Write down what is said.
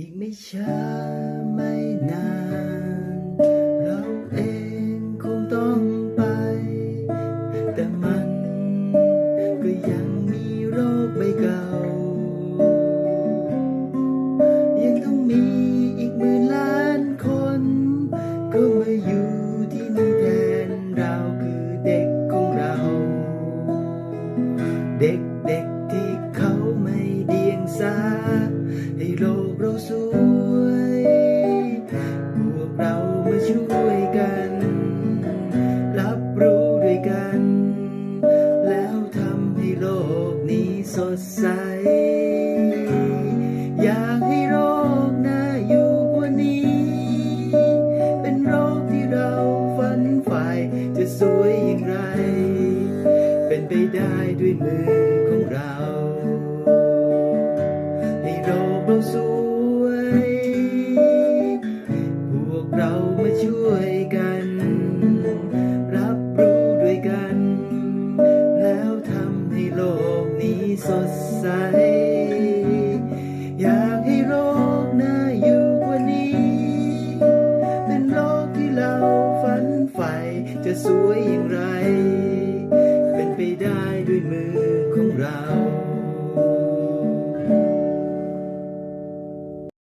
อีกไม่ช้าไม่นาน เราเองคงต้องไป แต่มันก็ยังมีโรคใบเก่า ยังต้องมีอีกหมื่นล้านคนเข้ามาอยู่ที่นี่แทนเราคือเด็กของเรา เด็กๆที่เขาไม่เดียงสา สดใส อยากให้โรคหน้าอยู่กว่านี้ เป็นโรคที่เราฝันฝ่ายจะสวยอย่างไร เป็นไปได้ด้วยมือ สดใส อยากให้โลกน่าอยู่กว่านี้ เป็นโลกที่เราฝันใฝ่จะสวยอย่างไร เป็นไปได้ด้วยมือของเรา